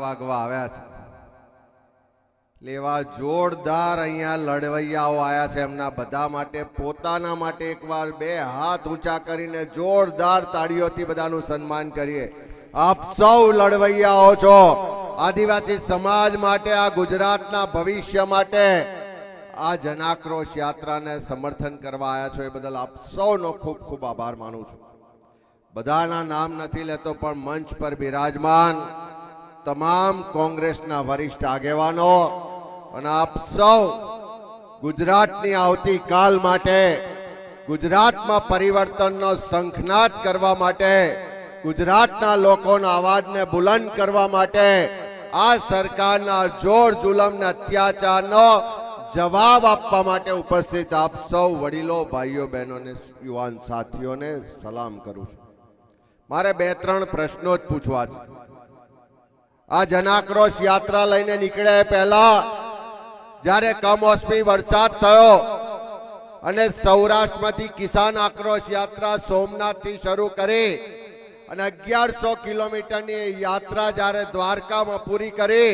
વાગવા આવ્યા છે. લેવા જોરદાર અહીંયા લડવૈયાઓ આવ્યા છે એમના બધા માટે, પોતાના માટે એકવાર બે હાથ ઊંચા કરીને જોરદાર તાળીઓથી બધાનું સન્માન કરીએ. આપ સૌ લડવૈયાઓ છો. આદિવાસી સમાજ માટે, આ ગુજરાતના ભવિષ્ય માટે, આ જનાક્રોશ યાત્રાને સમર્થન કરવા આવ્યા છો એ બદલ આપ સૌનો ખૂબ ખૂબ આભાર માનું છું. બધાના નામ નથી લેતો પણ મંચ પર બિરાજમાન તમામ કોંગ્રેસના વરિષ્ઠ આગેવાનો અને આપ સૌ ગુજરાતની આવતીકાલ માટે, ગુજરાતમાં પરિવર્તનનો શંખનાદ કરવા માટે, ગુજરાતના લોકોના અવાજને બુલંદ કરવા માટે, આ સરકારના જોર જુલમ ને અત્યાચારનો જવાબ આપવા માટે ઉપસ્થિત આપ સૌ વડીલો, ભાઈઓ, બહેનોને, યુવાન સાથીઓને સલામ કરું છું. મારે બે ત્રણ પ્રશ્નો જ પૂછવા છે. આ જનાક્રોશ યાત્રા લઈને નીકળે પહેલા જ્યારે કમોસમી વરસાદ થયો અને સૌરાષ્ટ્રમાંથી કિસાન આક્રોશ યાત્રા સોમનાથથી શરૂ કરી અને અગિયારસો કિલોમીટરની યાત્રા જ્યારે દ્વારકામાં પૂરી કરી,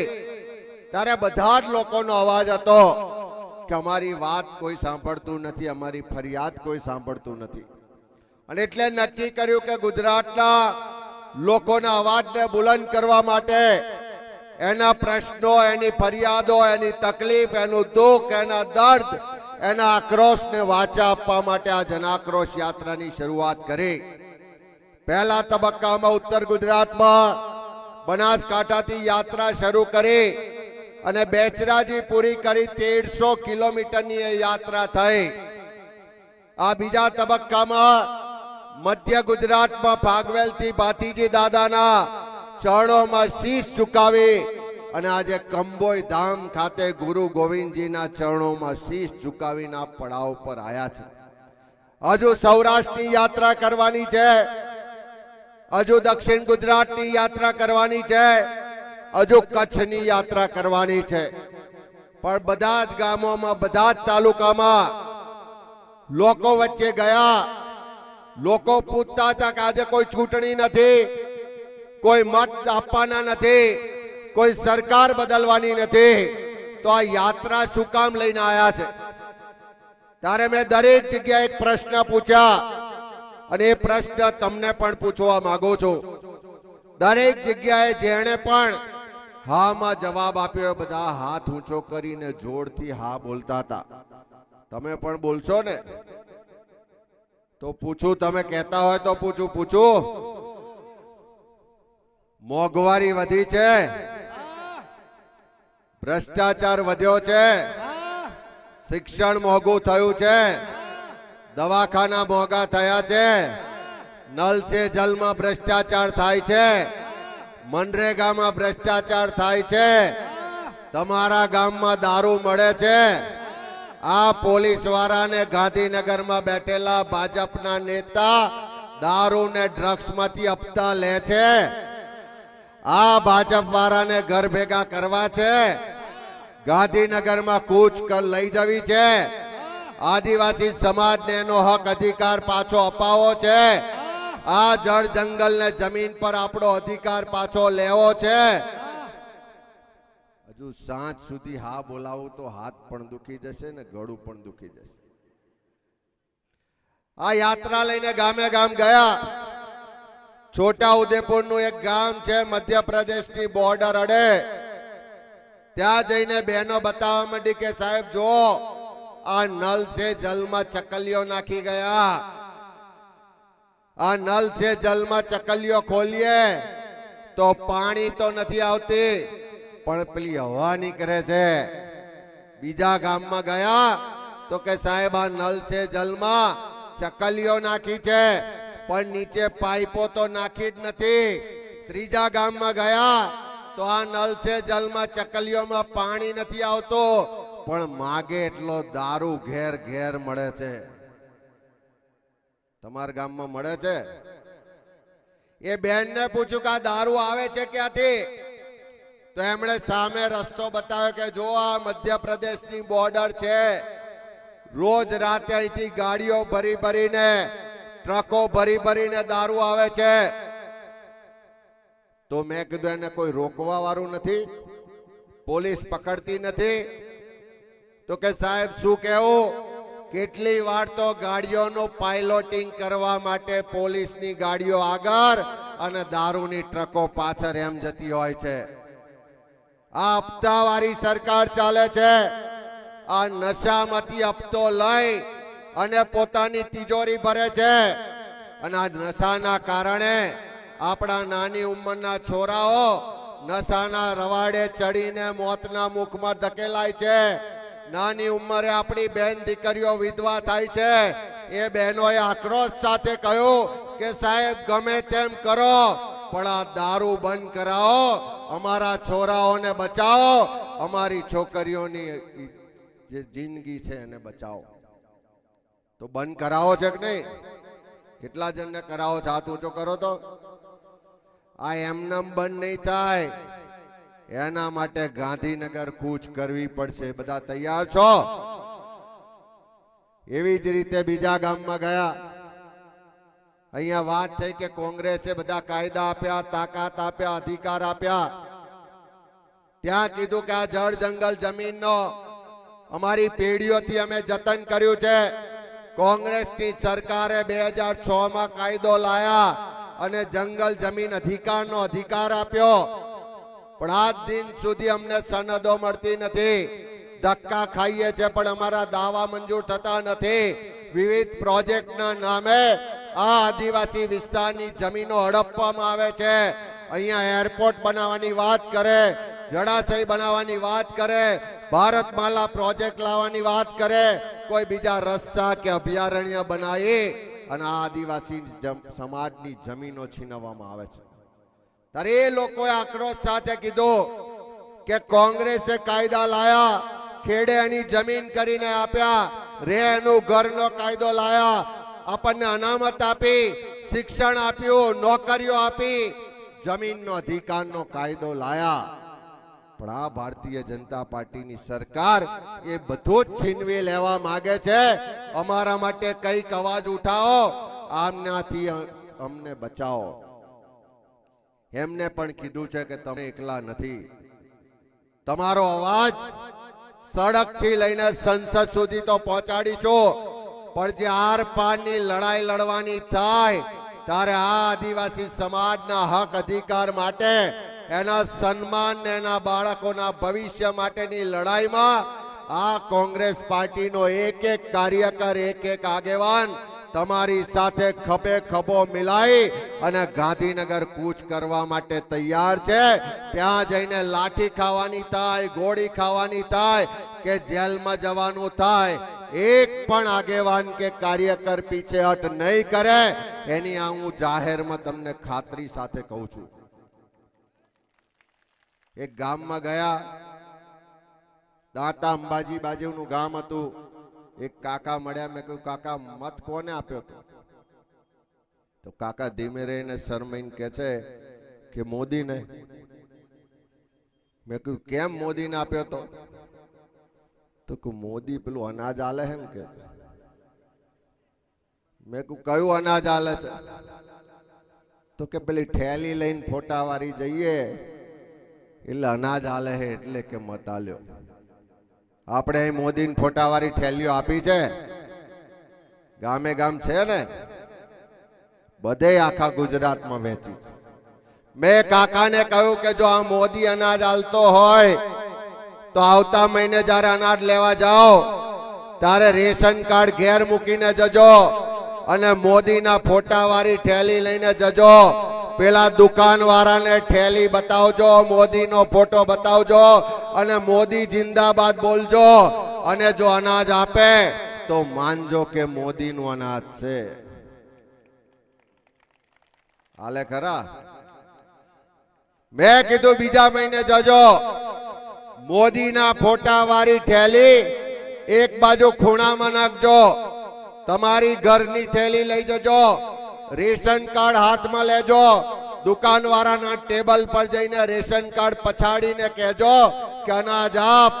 ત્યારે બધા જ લોકોનો અવાજ હતો કે અમારી વાત કોઈ સાંભળતું નથી, અમારી ફરિયાદ કોઈ સાંભળતું નથી. અને એટલે નક્કી કર્યું કે ગુજરાતના લોકોના અવાજને બુલંદ કરવા માટે એના પ્રશ્નો, એની ફરિયાદો, એની તકલીફ, એનું દુઃખ, એના દર્દ, એના આક્રોશને વાચા આપવા માટે આ જનાક્રોશ યાત્રાની શરૂઆત કરી. પહેલા તબક્કામાં ઉત્તર ગુજરાતમાં બનાસકાંઠાથી યાત્રા શરૂ કરી અને બેચરાજી પૂરી કરી તેરસો કિલોમીટરની યાત્રા થઈ. આ બીજા તબક્કામાં મધ્ય ગુજરાતમાં ભાગવેલથી ભાતીજી દાદાના ચરણોમાં શીશ ચુકાવી અને આજે કંબોઈ ધામ ખાતે ગુરુ ગોવિંદજીના ચરણોમાં શીશ ચુકાવીના પડાવ પર આવ્યા છે. હજુ સૌરાષ્ટ્રની યાત્રા કરવાની છે. હજુ દક્ષિણ ગુજરાતની યાત્રા કરવાની છે. હજુ કચ્છની યાત્રા કરવાની છે. પણ બધા જ ગામોમાં, બધા જ તાલુકામાં લોકો વચ્ચે ગયા. લોકો પૂછતા હતા કે આજે કોઈ ચૂંટણી નથી, કોઈ મત આપવાના નથી, કોઈ સરકાર બદલવાની નથી, તો આ યાત્રા શું કામ લઈને આવ્યા છે? ત્યારે મેં દરેક જગ્યાએ એક પ્રશ્ન પૂછ્યા અને એ પ્રશ્ન તમને પણ પૂછવા માંગુ છું. દરેક જગ્યાએ જેણે પણ હામાં જવાબ આપ્યો, બધા હાથ ઊંચો કરીને જોરથી હા બોલતા હતા. તમે પણ બોલશો ને? તો પૂછું, તમે કહેતા હોય તો પૂછું પૂછું. મોંઘવારી વધી છે. ભ્રષ્ટાચાર વધ્યો છે. શિક્ષણ મોંઘું થયું છે. દવાખાના મોંઘા થયા છે. નલ સે જલમાં ભ્રષ્ટાચાર થાય છે. મનરેગામાં ભ્રષ્ટાચાર થાય છે. તમારા ગામમાં દારૂ મળે છે. આ પોલીસ વાળાને ગાંધીનગરમાં બેઠેલા ભાજપના નેતા દારૂ ને ડ્રગ્સમાંથી હપ્તા લે છે. આ ભાજપ વાળાને ઘર ભેગા કરવા છે. ગાંધીનગરમાં કૂચ લઈ જવી છે. આદિવાસી સમાજને એનો હક અધિકાર પાછો અપાવો છે. આ જળ જંગલ ને જમીન પર આપણો અધિકાર પાછો લેવો છે. હજુ સાંજ સુધી હા બોલાવું તો હાથ પણ દુખી જશે ને ગળું પણ દુખી જશે. આ યાત્રા લઈને ગામે ગામ ગયા. છોટા ઉદેપુરનું એક ગામ છે મધ્યપ્રદેશની બોર્ડર અડે. ત્યાં જઈને બહેનો બતાવવા માંડી કે, સાહેબ જો આ નલ છે જલમાં ચકલીઓ નાખી ગયા. આ નલ છે જલમાં ચકલીઓ ખોલીએ. તો પાણી તો નથી આવતી. પણ પેલી હવા નીકળે છે. બીજા ગામમાં ગયા તો કે સાહેબ, આ નલ છે જલમાં, ચકલીઓ નાખી છે. પણ નીચે પાઇપો તો નાખી જ નથી. ત્રીજા ગામમાં ગયા તો આ નલ છે જલમાં, ચકલીઓમાં પાણી નથી આવતું. પણ માગે એટલો દારૂ ઘેર ઘેર મળે છે. તમારા ગામમાં મળે છે? એ બેનને પૂછ્યું કે આ દારૂ આવે છે ક્યાંથી? તો એમણે સામે રસ્તો બતાવ્યો કે જો આ મધ્યપ્રદેશની બોર્ડર છે, રોજ રાતે અહીંથી ગાડીઓ ભરી ભરીને, ટ્રકો ભરી ભરીને દારૂ આવે છે. તો મેં કીધું એને કોઈ રોકવા વાળું નથી, પોલીસ પકડતી નથી. તો કે સાહેબ, શું કહેવું? કેટલી વાર તો ગાડીઓનું પાયલોટિંગ કરવા માટે પોલીસની ગાડીઓ આગળ અને દારૂની ટ્રકો પાછળ એમ જતી હોય છે. આ હપ્તાવાળી સરકાર ચાલે છે. આ નશામાંથી હપ્તો લઈ અને પોતાની તિજોરી ભરે છે. અને આ નશાના કારણે આપણા નાની ઉંમરના છોરાઓ નશાના રવાડે ચડીને મોતના મુખમાં ધકેલાય છે. નાની ઉંમરે આપણી બેન દીકરીઓ વિધવા થાય છે. એ બહેનોએ આક્રોશ સાથે કહ્યું કે સાહેબ ગમે તેમ કરો, પણ આ દારૂ બંધ કરાવો. અમારા છોરાઓને બચાવો. અમારી છોકરીઓની જે જિંદગી છે એને બચાવો. તો બંધ કરાવો છે કે નહીં? કેટલા જણને કરાવો છો? હાથ ઊંચો કરો તો. આ એમનામ બંધ નહીં થાય. એના માટે ગાંધીનગર કૂચ કરવી પડશે. બધા તૈયાર છો? એવી જ રીતે બીજા ગામમાં ગયા. અહીંયા વાત થઈ કે કોંગ્રેસે બધા કાયદા આપ્યા, તાકાત આપ્યા, અધિકાર આપ્યા. ત્યાં કીધું કે આ જળ જંગલ જમીનનો અમારી પેઢીઓથી અમે જતન કર્યું છે. કોંગ્રેસની સરકારે બે માં કાયદો લાયા અને જંગલ જમીન અધિકારનો અધિકાર આપ્યો. પણ આજ દિન સુધી અમને સનદો મળતી નથી. ધક્કા ખાઈએ છે, પણ અમારા દાવા મંજૂર થતા નથી. વિવિધ પ્રોજેક્ટના નામે આ આદિવાસી વિસ્તારની જમીનો હડપવામાં આવે છે. અહીંયા એરપોર્ટ બનાવવાની વાત કરે, જળાશય બનાવવાની વાત કરે, ભારતમાલા પ્રોજેક્ટ લાવવાની વાત કરે, કોઈ બીજા રસ્તા કે અભયારણ્ય બનાવી અને આ આદિવાસી સમાજની જમીનો છીનવવામાં આવે છે. ત્યારે એ લોકોએ આક્રોશ સાથે કીધું કે કોંગ્રેસે કાયદા લાયા, ખેડે એની જમીન કરીને આપ્યા, રે એનું ઘરનો કાયદો લાયા આપણને અનામત આપી, શિક્ષણ આપ્યું, નોકરીઓ આપી, જમીનનો અધિકારનો કાયદો લાયા. પણ આ ભારતીય જનતા પાર્ટીની સરકાર એ બધું જ છીનવી લેવા માંગે છે. અમારા માટે કંઈક અવાજ ઉઠાવો, આમનાથી અમને બચાવો. એમને પણ કીધું છે કે તમે એકલા નથી. તમારો અવાજ સડકથી લઈને સંસદ સુધી તો પહોંચાડીશું પણ જે આર પારની લડાઈ લડવાની થાય, ત્યારે આ આદિવાસી સમાજના હક અધિકાર માટે, એના સન્માન એના બાળકોના ભવિષ્ય માટેની લડાઈમાં, આ કોંગ્રેસ પાર્ટીનો એક એક કાર્યકર, એક એક આગેવાન તમારી સાથે ખભે ખભો મિલાઈ અને ગાંધીનગર કૂચ કરવા માટે તૈયાર છે. ત્યાં જઈને લાઠી ખાવાની થાય, ગોળી ખાવાની થાય, કે જેલમાં જવાનું થાય એક પણ આગેવાન કે કાર્યકર પીછેહટ નહીં કરે, એની આ હું જાહેરમાં તમને ખાતરી સાથે કહું છું. એક ગામમાં ગયા, દાંતા અંબાજી બાજુનું ગામ હતું. એક કાકા મળ્યા, મેં કહ્યું, કાકા, મત કોને આપ્યો તો? તો કાકા ધીમે રહીને શરમાઈને કે છે કે, મોદીને. મેં કહ્યું, કેમ મોદીને આપ્યો તો? તો કે મોદી પેલું અનાજ આલે હે કે મેં કહું કયું અનાજ આલે છે? તો કે પેલી ઠેલી લઈને ફોટા વાળી જઈએ. એટલે અનાજ આલે હે એટલે કે મત આલ્યો. આપણે અહીં મોદીને ફોટાવાળી ઠેલીઓ આપી છે. ગામે ગામ છે ને? બધે આખા ગુજરાતમાં વેચી છે. મેં કાકાને કહ્યું કે જો આ મોદી અનાજ આલતો હોય તો આવતા મહિને જ્યારે અનાજ લેવા જાઓ, ત્યારે રેશન કાર્ડ ઘેર મૂકીને જજો અને મોદીના ફોટાવાળી ઠેલી લઈને જજો. પેલા દુકાન વાળાને ઠેલી બતાવજો, મોદીનો ફોટો બતાવજો અને મોદી જિંદાબાદ બોલજો. અને જો અનાજ આપે, તો માનજો કે મોદીનું અનાજ છે. હાલે ખરા? મેં કીધું બીજા મહિને જજો. મોદીના ફોટા વાળી ઠેલી એક બાજુ ખૂણામાં નાખજો. તમારી ઘરની ઠેલી લઈ જજો. રેશન કાર્ડ હાથમાં લેજો. દુકાન વાળાના ટેબલ પર જઈને રેશન કાર્ડ પછાડીને કહેજો કે અનાજ આપ.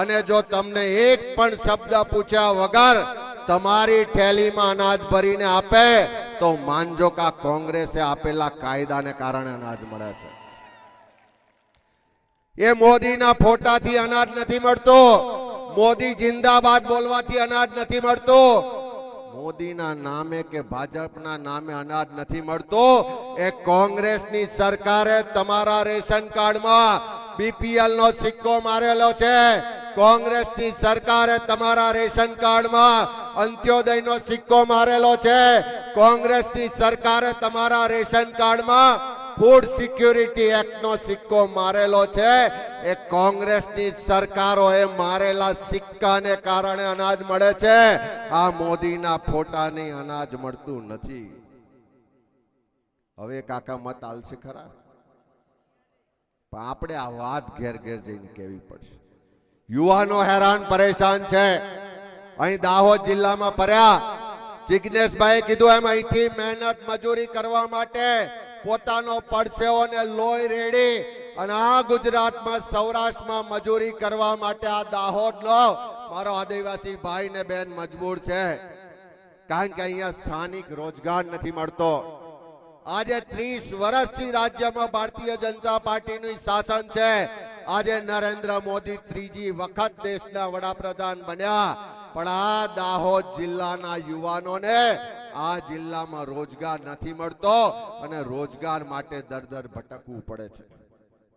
અને જો તમને એક પણ શબ્દ પૂછ્યા વગર તમારી ઠેલીમાં અનાજ ભરીને આપે, તો માનજો કે કોંગ્રેસે આપેલા કાયદાને કારણે અનાજ મળે છે. એ મોદીના ફોટાથી અનાજ નથી મળતો. મોદી જિંદાબાદ બોલવાથી અનાજ નથી મળતો. મોદીના નામે કે ભાજપના નામે અનાજ નથી મળતો. એ કોંગ્રેસની સરકારે તમારા રેશન કાર્ડમાં બીપીએલ નો સિક્કો મારેલો છે. કોંગ્રેસની સરકારે તમારા રેશન કાર્ડમાં અંત્યોદયનો સિક્કો મારેલો છે. કોંગ્રેસની સરકારે તમારા રેશન કાર્ડમાં ફૂડ સિક્યુરિટી એક્ટનો સિક્કો મારેલો છે. એ કોંગ્રેસની સરકારોએ મારેલા સિક્કાને કારણે અનાજ મળે છે. આ મોદીના ફોટાની અનાજ મળતું નથી. હવે કાકા મત આલશે ખરા? પણ આપણે આ વાત ઘેર ઘેર જઈને કેવી પડશે? યુવાનો હેરાન પરેશાન છે. અહીં દાહોદ જિલ્લામાં પર્યા જિજ્ઞેશભાઈ કીધું એમ અહીંથી મહેનત મજૂરી કરવા માટે પોતાનો પડસેવો ને લોહી રેડી અને આ ગુજરાતમાં સૌરાષ્ટ્રમાં મજૂરી કરવા માટે આ દાહોદ લો. મારો આદિવાસી ભાઈ ને બેન મજબૂર છે. કારણ કે અહીંયા સ્થાનિક રોજગાર નથી મળતો. આજે ત્રીસ વર્ષથી રાજ્યમાં ભારતીય જનતા પાર્ટીનું શાસન છે. આજે નરેન્દ્ર મોદી ત્રીજી વખત દેશના વડાપ્રધાન બન્યા. પણ આ દાહોદ જિલ્લાના યુવાનોને આ જિલ્લામાં રોજગાર નથી મળતો અને રોજગાર માટે દર દર ભટકવું પડે છે.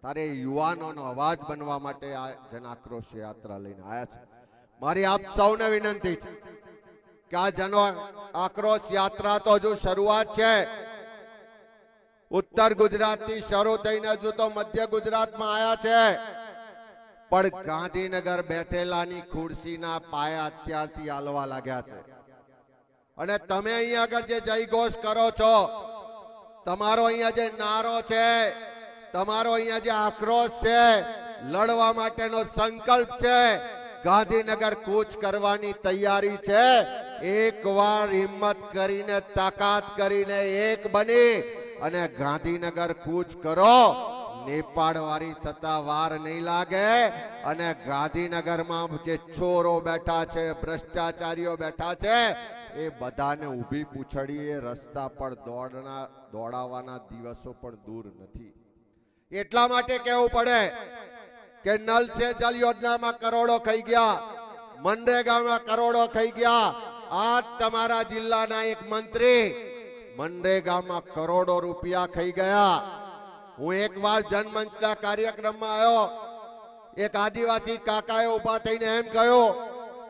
તારે યુવાનોનો અવાજ બનવા માટે આ જનાક્રોશ યાત્રા લઈને આવ્યા છે. મારી આપ સૌને વિનંતી છે કે આ જનો આક્રોશ યાત્રા તો હજુ શરૂઆત છે. ઉત્તર ગુજરાતથી શરૂ થઈને હજુ તો મધ્ય ગુજરાતમાં આવ્યા છે. પણ ગાંધીનગર બેઠેલાની ખુરશીના પાયા અત્યારથી હાલવા લાગ્યા છે. અને તમે અહીંયા આગળ જે જયઘોષ કરો છો, તમારો અહીંયા જે નારો છે, તમારો અહીંયા જે આક્રોશ છે, લડવા માટેનો સંકલ્પ છે, ગાંધીનગર કૂચ કરવાની તૈયારી છે, એકવાર હિંમત કરીને, તાકાત કરીને એક બની અને ગાંધીનગર કૂચ કરો. નેપાળ વાળી થતા વાર નહીં લાગે અને ગાંધીનગરમાં જે ચોરો બેઠા છે, ભ્રષ્ટાચારીઓ બેઠા છે એ બધાને ઊભી પૂછડીએ રસ્તા પર દોડના દોડાવવાના દિવસો પણ દૂર નથી. એટલા માટે કહેવું પડે કે નલ સે જલ યોજનામાં કરોડો ખાઈ ગયા, મનરેગામાં કરોડો ખાઈ ગયા. આજ તમારા જિલ્લાના એક મંત્રી મનરેગામાં કરોડો રૂપિયા ખાઈ ગયા. હું એકવાર જનમંચના કાર્યક્રમમાં આવ્યો. એક આદિવાસી કાકાએ ઊભા થઈને એમ કહ્યું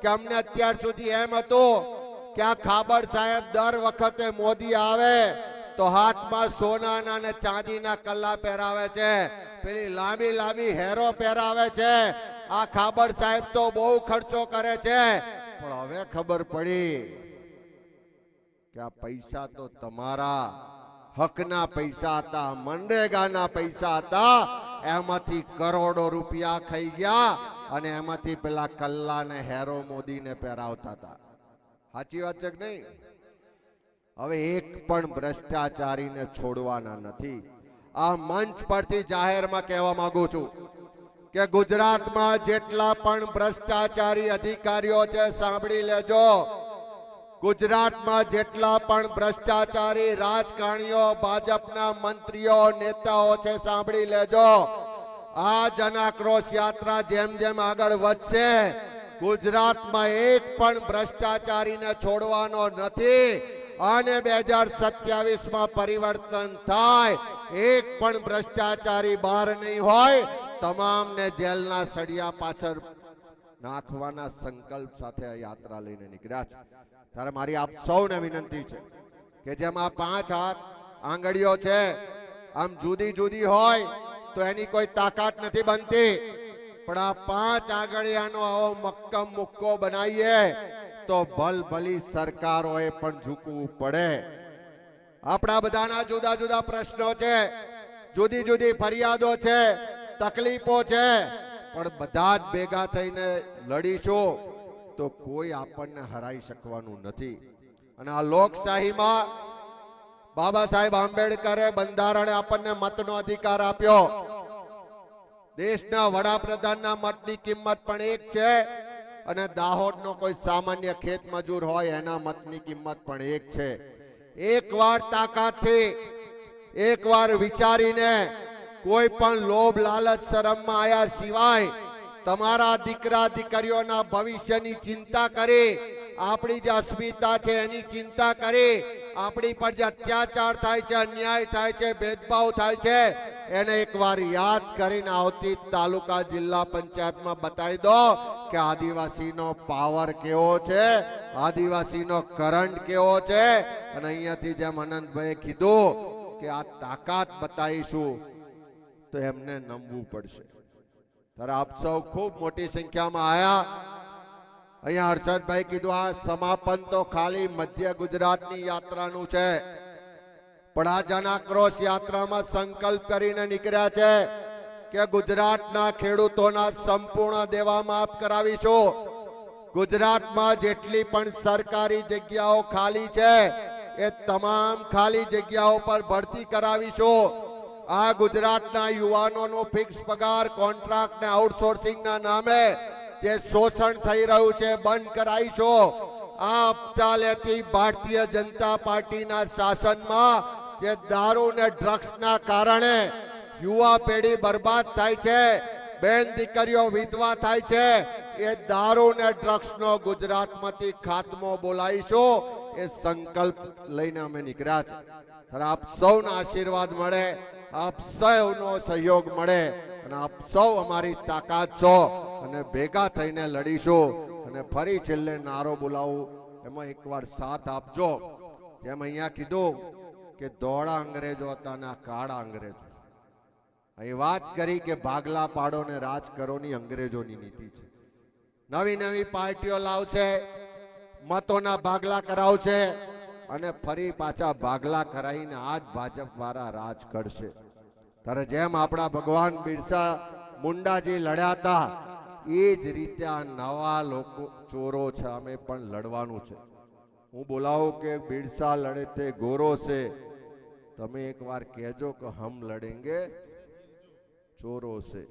કે અમને અત્યાર સુધી એમ હતું કે આ ખાબર સાહેબ દર વખતે મોદી આવે તો હાથમાં સોનાના અને ચાંદીના કલ્લા પહેરાવે છે. પેલી લાંબી લાંબી હેરો પહેરાવે છે. આ ખાબર સાહેબ તો બહુ ખર્ચો કરે છે. પણ હવે ખબર પડી કે આ પૈસા તો તમારા હકના પૈસા હતા, મનરેગાના પૈસા હતા. એમાંથી કરોડો રૂપિયા ખાઈ ગયા અને એમાંથી પેલા કલ્લા ને હેરો મોદીને પહેરાવતા હતા. સાચી વાત છે કે નહીં? હવે એક પણ ભ્રષ્ટાચારીને છોડવાના નથી. આ મંચ પરથી જાહેરમાં કહેવા માંગુ છું કે ગુજરાતમાં જેટલા પણ ભ્રષ્ટાચારી અધિકારીઓ છે, સાંભળી લેજો. ગુજરાતમાં જેટલા પણ ભ્રષ્ટાચારી રાજકારણીઓ, ભાજપના મંત્રીઓ, નેતાઓ છે, સાંભળી લેજો. આ જનાક્રોશ યાત્રા જેમ જેમ આગળ વધશે ગુજરાતમાં એક પણ ભ્રષ્ટાચારીને છોડવાનો નથી. અને બે હજાર સત્યાવીસમાં પરિવર્તન થાય. એક પણ ભ્રષ્ટાચારી બહાર નહીં હોય. તમામને જેલના સળિયા પાછળ નાખવાના સંકલ્પ સાથે યાત્રા લઈને નીકળ્યા છે. ત્યારે મારી આપ સૌને વિનંતી છે કે જેમાં પાંચ હાથ આંગળીઓ છે, આમ જુદી જુદી હોય, તો એની કોઈ તાકાત નથી બનતી. પણ આ પાંચ આંગળીયાનો આવો મક્કમ મુક્કો બનાવીએ તો ભલ સરકારોએ પણ ઝૂકવું પડે. આપણા બધાના જુદા જુદા પ્રશ્નો છે. જુદી જુદી ફરિયાદો છે, તકલીફો છે. પણ બધા જ ભેગા થઈને લડીશું તો કોઈ આપણને હરાઈ શકવાનું નથી. અને આ લોકશાહીમાં બાબા સાહેબ આંબેડકરે બંધારણે આપણને મતનો અધિકાર આપ્યો. દેશના વડાપ્રધાનના મતની કિંમત પણ એક છે અને દાહોદનો કોઈ સામાન્ય ખેત મજૂર હોય એના મતની કિંમત પણ એક છે. એકવાર તાકાતથી, એકવાર વિચારીને કોઈ પણ લોભ, લાલચ, શરમમાં આયા સિવાય તમારા દીકરા, દીકરીઓના ભવિષ્યની ચિંતા કરી, આપણી જે અસ્મિતા છે એની ચિંતા કરી, આપણી પર જે અત્યાચાર થાય છે, અન્યાય થાય છે, ભેદભાવ થાય છે એને એકવાર યાદ કરીને આવતી તાલુકા જિલ્લા પંચાયતમાં બતાવી દો કે આદિવાસીનો પાવર કેવો છે, આદિવાસીનો કરંટ કેવો છે. અને અહીંયાથી જેમ અનંતભાઈ કીધું કે આ તાકાત બતાવીશું, તો એમને નમવું પડશે. ત્યારે આપ સૌ ખૂબ મોટી સંખ્યામાં આયા. અહીંયા હર્ષદભાઈ કીધું, આ સમાપન તો ખાલી મધ્ય ગુજરાતની યાત્રાનું છે. પણ આ યાત્રામાં સંકલ્પ કરીને નીકળ્યા છે કે ગુજરાતના ખેડૂતોના સંપૂર્ણ દેવા માફ કરાવીશું. ગુજરાતમાં જેટલી પણ સરકારી જગ્યાઓ ખાલી છે, એ તમામ ખાલી જગ્યાઓ પર ભરતી કરાવીશું. આ ગુજરાતના યુવાનોનો ફિક્સ પગાર કોન્ટ્રાક્ટ ને આઉટસોર્સિંગના નામે જે શોષણ થઈ રહ્યું છે, બંધ કરાવીશું. આ હપ્તા લેતી ભારતીય જનતા પાર્ટીના શાસનમાં જે દારૂ ને ડ્રગ્સના કારણે યુવા પેઢી બરબાદ થાય છે, બેન દીકરીઓ વિધવા થાય છે, એ દારૂ ને ડ્રગ્સનો ગુજરાતમાંથી ખાત્મો બોલાવીશું, એ સંકલ્પ લઈને અમે નીકળ્યા છે. આપ સૌના આશીર્વાદ મળે, આપ સૌનો સહયોગ મળે, અને આપ સૌ અમારી તાકાત છો, અને ભેગા થઈને લડીશું, અને ફરી છેલ્લે નારો બોલાવું, એમાં એકવાર સાથ આપજો. જેમ અહીંયા કીધું કે દોડા અંગ્રેજો હતા અને આ કાળા અંગ્રેજો. અહીં વાત કરી કે ભાગલા પાડો ને રાજ કરોની અંગ્રેજોની નીતિ છે. નવી નવી પાર્ટીઓ લાવશે, મતોના ભાગલા કરાવશે અને ફરી પાછા ભાગલા કરાવીને આજ ભાજપ વાળા રાજ કરશે. ત્યારે જેમ આપણા ભગવાન બિરસા મુંડાજી લડ્યા હતા, એ જ રીતે આ નવા લોકો ચોરો છે, અમે પણ લડવાનું છે. હું બોલાવું કે બિરસા લડે તે ગોરો છે તમે એકવાર કહેજો કે હમ લડેંગે ચોરો से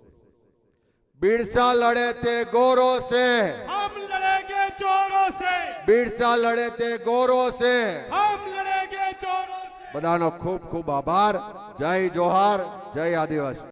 बिरसा लड़े थे गोरो से हम लड़ेंगे चोरों से बिरसा लड़े थे गोरो से हम लड़ेंगे चोरों से બધાનો ખૂબ ખૂબ આભાર જય જોહાર જય આદિવાસી